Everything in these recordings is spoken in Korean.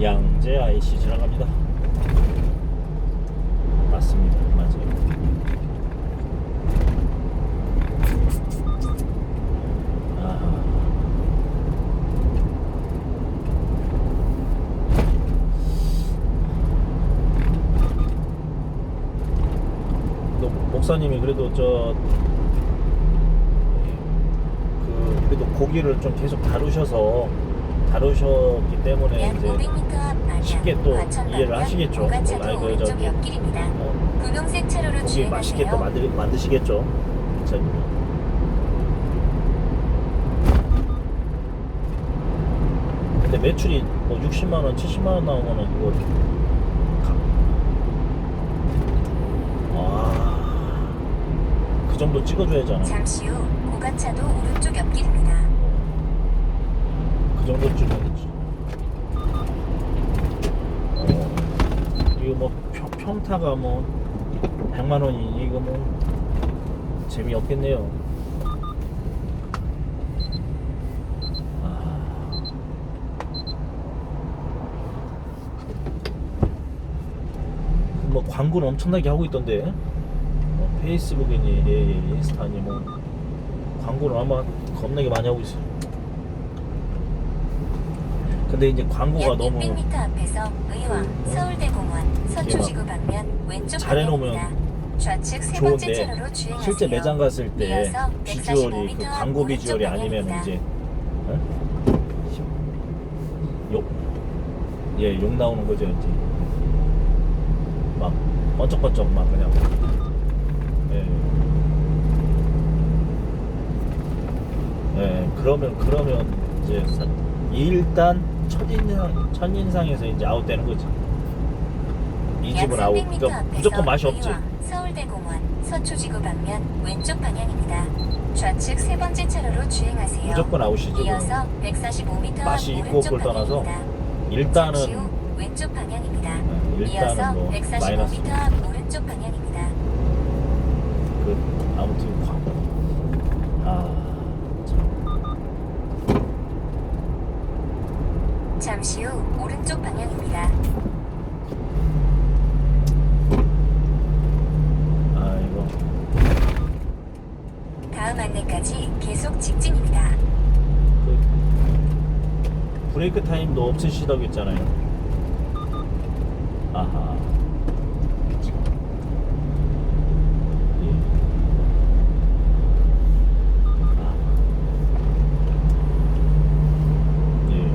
양재 IC 지나갑니다. 맞습니다. 맞아요. 목사님이 그래도 저 그 그래도 고기를 좀 계속 다루셔서 다루셨기 때문에 약 이제 500m 앞 방향 쉽게 또 이해를 하시겠죠. 오른쪽 저기. 어, 분홍색 차로로 고기 맛있게 또. 만들, 만드시겠죠. 목사님. 근데 매출이 뭐 60만 원, 70만 원 나오면은 이거 가- 아, 그 정도 찍어줘야잖아. 잠시 후 고가차도 오른쪽 옆길입니다. 그 정도 찍어야지. 어, 이거 뭐 평, 평타가 뭐 100만 원이니 이거 뭐 재미없겠네요. 아. 뭐 광고는 엄청나게 하고 있던데 뭐 페이스북이니 예, 예, 인스타니 뭐 광고를 아마 겁나게 많이 하고 있어요. 근데 이제 광고가 약 너무 600m 앞에서 의왕 서울대공원 서초지구 방면 왼쪽 잘해놓으면. 좌측 세 번째 좋은데 차로로 주행하세요. 실제 매장 갔을 때 이어서 비주얼이 그 145m 광고 비주얼이 아니면 방향입니다. 이제 어? 욕, 예, 욕 나오는 거죠 이제 막 번쩍번쩍 막 그냥 예, 예, 그러면 그러면 이제 사- 일단 첫인상 첫인상에서 이제 아웃되는 거지 이 집은 약 아웃 300m 그러니까 무조건 맛이 없지 서울대공원 서초지구 방면 왼쪽 방향입니다. 좌측 세 번째 차로로 주행하세요. 무조건 아웃이죠 이어서 145m 앞 맛이 있고 그걸 떠나서 일단은 왼쪽 방향입니다. 네, 일단은 뭐 145m 마이너스 앞 오른쪽 방향입니다. 그 아무튼 광. 아 잠시 후 오른쪽 방향입니다. 아 이거 다음 안내까지 계속 직진입니다. 그 브레이크 타임도 없으시다고 했잖아요. 아하. 예. 아. 예.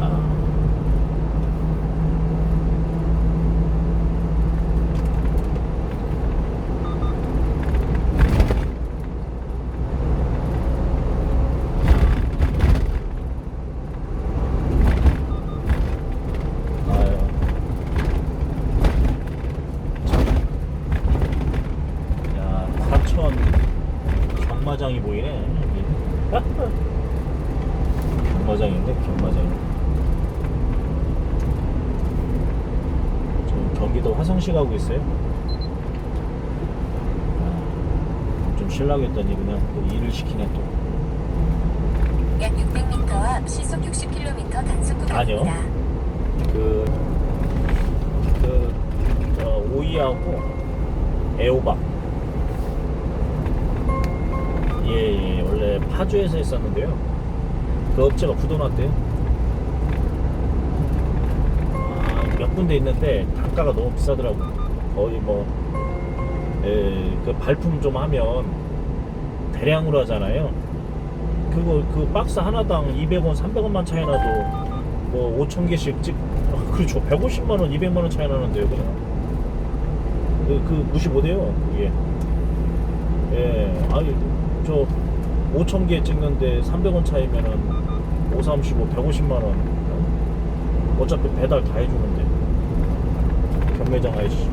아. 아유. 야, 과천 경마장이 보이네. 경마장인데 경마장. 저 경기도 화성시 가고 있어요. 아, 좀 실례겠더니 그냥 또 일을 시키네 또. 약 600m 앞 시속 60km 단속 구간입니다. 아니요. 그, 그, 저, 오이하고 애호박. 예, 예, 원래 파주에서 했었는데요. 그 업체가 부도났대요. 아, 몇 군데 있는데 단가가 너무 비싸더라고요. 거의 뭐, 예, 그 발품 좀 하면 대량으로 하잖아요. 그거 그 박스 하나당 200원, 300원만 차이 나도 뭐 5천 개씩 찍 아, 그렇죠. 150만 원, 200만 원 차이 나는데요, 그냥. 그, 그 무시 못해요, 그게. 예, 아니 저 5천 개 찍는데 300원 차이면은 5, 35, 150만 원. 어? 어차피 배달 다 해주는데 경매장 아저씨